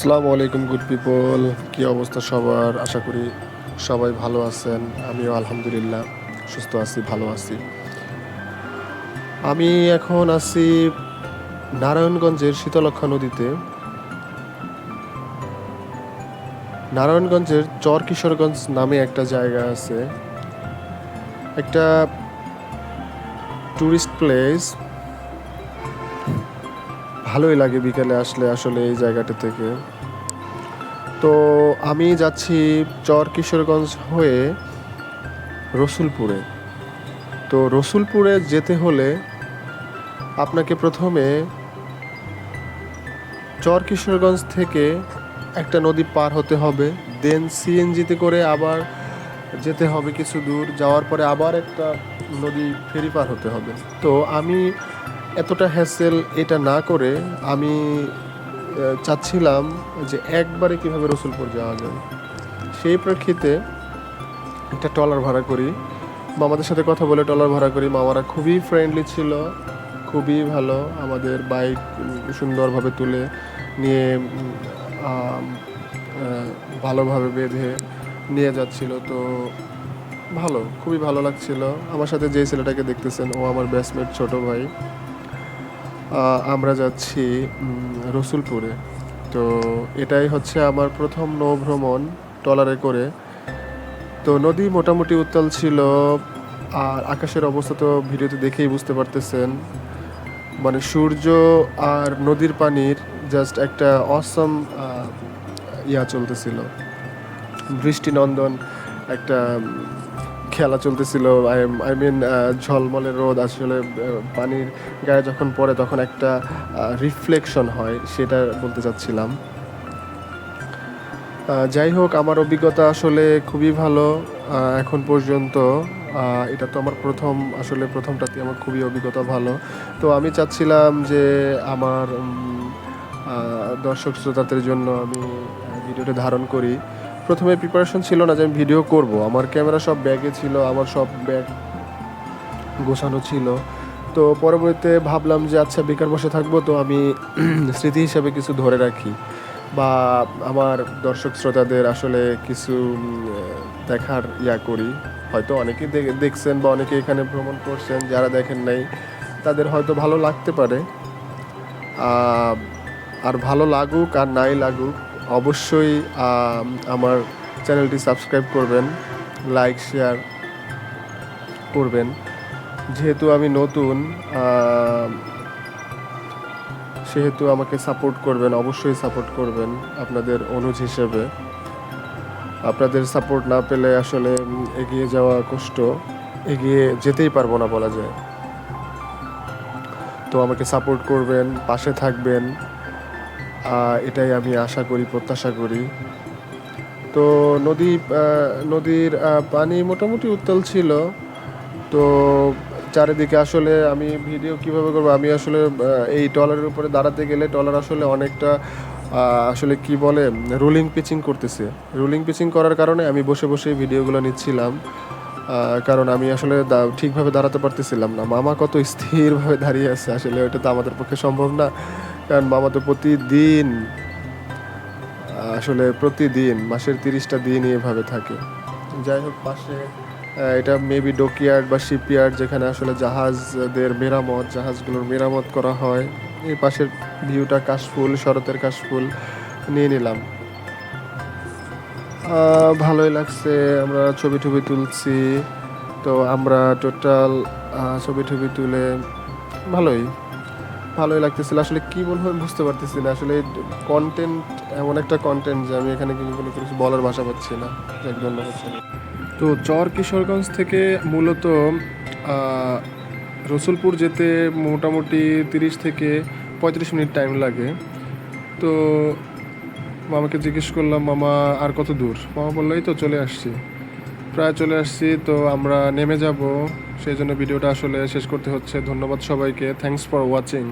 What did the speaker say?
আসসালামু আলাইকুম good people কী অবস্থা সবার? আশা করি সবাই ভালো আছেন। আমিও আলহামদুলিল্লাহ সুস্থ আছি, ভালো আছি। আমি এখন আছি নারায়ণগঞ্জের শীতলক্ষা নদীতে। নারায়ণগঞ্জের চর কিশোরগঞ্জ নামে একটা জায়গা আছে। একটা টুরিস্ট প্লেস ভালোই লাগে বিকেলে আসলে আসলে এই জায়গাটা থেকে। তো আমি যাচ্ছি চর কিশোরগঞ্জ হয়ে রসুলপুরে। তো রসুলপুরে যেতে হলে আপনাকে প্রথমে চর কিশোরগঞ্জ থেকে একটা নদী পার হতে হবে দেন সিএনজিতে করে আবার যেতে হবে কিছু দূর, যাওয়ার পরে আবার একটা নদী ফেরি পার হতে হবে। তো আমি এতটা হ্যাসেল এটা না করে আমি চাচ্ছিলাম যে একবারে কীভাবে রসুলপুর যাওয়া যায়। সেই প্রেক্ষিতে একটা ট্রলার ভাড়া করি। মামাদের সাথে কথা বলে ট্রলার ভাড়া করি। মামারা খুবই ফ্রেন্ডলি ছিল, খুবই ভালো আমাদের বাইক সুন্দরভাবে তুলে নিয়ে ভালোভাবে বেঁধে নিয়ে যাচ্ছিল। তো ভালো, খুবই ভালো লাগছিল। আমার সাথে যে ছেলেটাকে দেখতেছেন, ও আমার ব্যাচমেট ছোট ভাই। আমরা যাচ্ছি রসুলপুরে। তো এটাই হচ্ছে আমার প্রথম নৌ ভ্রমণ ট্রলারে করে। তো নদী মোটামুটি উত্তাল ছিল, আর আকাশের অবস্থা তো ভিডিওতে দেখেই বুঝতে পারতেছেন। মানে সূর্য আর নদীর পানির জাস্ট একটা অসম ইয়া চলতেছিল। বৃষ্টি নন্দন একটা খেলা চলতেছিল। আই মিন ঝলমলে রোদ। আসলে পানির গায়ে যখন পড়ে তখন একটা রিফ্লেকশন হয়, সেটা বলতে চাচ্ছিলাম। যাই হোক, আমার অভিজ্ঞতা আসলে খুবই ভালো। এখন পর্যন্ত এটা তো আমার প্রথম, আসলে প্রথমটাতে আমার খুবই অভিজ্ঞতা ভালো। তো আমি চাচ্ছিলাম যে আমার দর্শক শ্রোতাদের জন্য আমি ভিডিওটা ধারণ করি। প্রথমে প্রিপারেশন ছিল না যে আমি ভিডিও করব। আমার ক্যামেরা সব ব্যাগে ছিল, আমার সব ব্যাগ গোছানো ছিল। তো পরবর্তীতে ভাবলাম যে আচ্ছা বেকার বসে থাকব, তো আমি স্মৃতি হিসাবে কিছু ধরে রাখি। বা আমার দর্শক শ্রোতাদের আসলে কিছু দেখার ইয়া করি। হয়তো অনেকেই দেখছেন বা অনেকে এখানে ভ্রমণ করছেন, যারা দেখেন নাই, তাদের হয়তো ভালো লাগতে পারে। আর ভালো লাগুক আর নাই লাগুক অবশ্যই আমার চ্যানেলটি সাবস্ক্রাইব করবেন, লাইক, শেয়ার করবেন। যেহেতু আমি নতুন সেহেতু আমাকে সাপোর্ট করবেন, অবশ্যই সাপোর্ট করবেন আপনাদের অনুজ হিসেবে। আপনাদের সাপোর্ট না পেলে আসলে এগিয়ে যাওয়া কষ্ট, এগিয়ে যেতেই পারব না বলা যায়। তো আমাকে সাপোর্ট করবেন, পাশে থাকবেন। এটাই আমি আশা করি, প্রত্যাশা করি। তো নদী নদীর পানি মোটামুটি উত্তাল ছিল। তো চারিদিকে আসলে আমি ভিডিও কীভাবে করব? আমি আসলে এই ট্রলারের উপরে দাঁড়াতে গেলে ট্রলার আসলে অনেকটা আসলে কি বলে রোলিং পিচিং করতেছে। রুলিং পিচিং করার কারণে আমি বসে বসে ভিডিওগুলো নিচ্ছিলাম। কারণ আমি আসলে ঠিকভাবে দাঁড়াতে পারতেছিলাম না। মামা কত স্থিরভাবে দাঁড়িয়ে আছে, আসলে ওটা তো আমাদের পক্ষে সম্ভব না। কারণ মামা তো প্রতিদিন, আসলে প্রতিদিন, মাসের তিরিশটা দিন এভাবে থাকে। যাই হোক, পাশে এটা মেবি ডকিয়ার্ড বা শিপইয়ার্ড যেখানে আসলে জাহাজদের মেরামত, জাহাজগুলোর মেরামত করা হয়। এই পাশের ভিউটা কাশফুল, শরতের কাশফুল নিয়ে নিলাম। ভালোই লাগছে, আমরা ছবি টবি তুলছি। তো আমরা টোটাল ছবি টবি তুলে ভালোই। ভালোই লাগতেছিল। আসলে কি বলব আমি বুঝতে পারতেছি না। আসলে কন্টেন্ট এমন একটা কন্টেন্ট যে আমি এখানে কিন্তু কোনো কিছু বলার ভাষা পাচ্ছি না। যাক, ধন্যবাদ। সবাইকে। তো চর কিশোরগঞ্জ থেকে মূলত রসুলপুর যেতে মোটামুটি তিরিশ থেকে পঁয়ত্রিশ মিনিট টাইম লাগে। তো মামাকে জিজ্ঞেস করলাম, মামা, আর কত দূর? মামা বলল, এই তো চলে আসছি। প্রায় চলে আসছি, তো আমরা নেমে যাব সেই জন্য ভিডিওটা আসলে শেষ করতে হচ্ছে। ধন্যবাদ সবাইকে। Thanks for watching